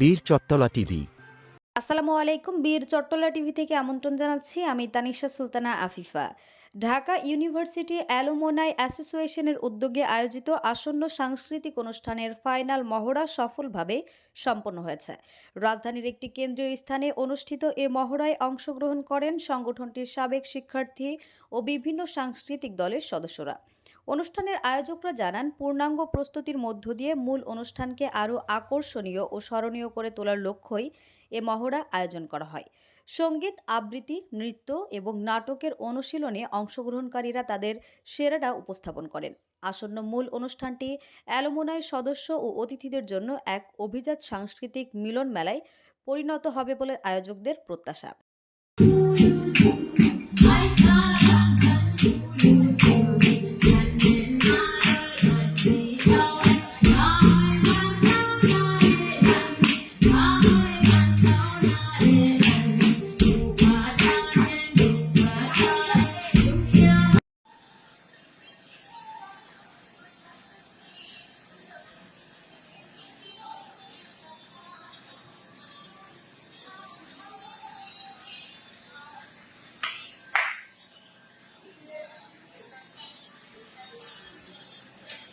বীর চত্তলা টিভি। আসসালামু আলাইকুম, বীর চট্টলা টিভি থেকে আমন্ত্রণ জানাচ্ছি আমি তানিশা সুলতানা আফিফা। ঢাকা ইউনিভার্সিটি অ্যালুমনাই অ্যাসোসিয়েশনের উদ্যোগে আয়োজিত আসন্ন সাংস্কৃতিক অনুষ্ঠানের ফাইনাল মহড়া সফলভাবে সম্পন্ন হয়েছে। রাজধানীর একটি কেন্দ্রীয় স্থানে অনুষ্ঠিত এ মহড়ায় অংশগ্রহণ করেন সংগঠনটির সাবেক শিক্ষার্থী ও বিভিন্ন সাংস্কৃতিক দলের সদস্যরা। অনুষ্ঠানের আয়োজকরা জানান, পূর্ণাঙ্গ প্রস্তুতির মধ্য দিয়ে মূল অনুষ্ঠানকে আরও আকর্ষণীয় ও স্মরণীয় করে তোলার লক্ষ্যই এ মহড়া আয়োজন করা হয়। সংগীত, আবৃত্তি, নৃত্য এবং নাটকের অনুশীলনে অংশগ্রহণকারীরা তাদের সেরাটা উপস্থাপন করেন। আসন্ন মূল অনুষ্ঠানটি অ্যালুমনাই সদস্য ও অতিথিদের জন্য এক অভিজাত সাংস্কৃতিক মিলন মেলায় পরিণত হবে বলে আয়োজকদের প্রত্যাশা।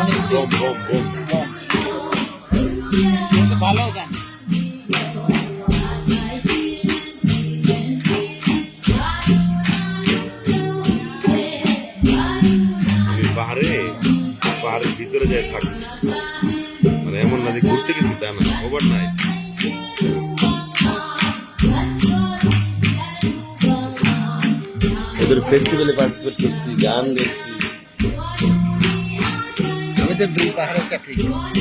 অনেক ভালো আমি পাহাড়ে পাহাড়ের ভিতরে যাই থাকছি মানে এমন না যে ঘুরতে গেছি তা না ওভার নাইট ওদের ফেস্টিভ্যালে পার্টিসিপেট করছি গান দেখছি আমি তো দুই পাহাড়ে চাকরি করছি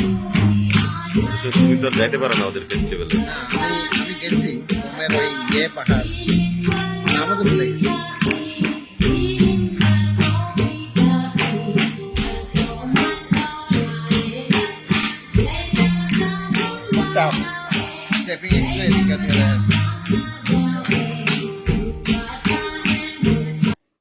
এসব তুমি তো আর যাইতে পারো না ওদের ফেস্টিভ্যালে আমি আমি গেছি ওমের ওই ইয়ে পাহাড় নামও তো ভুলে গেছি। টাফ স্টেপিং একটু এদিকে ধরে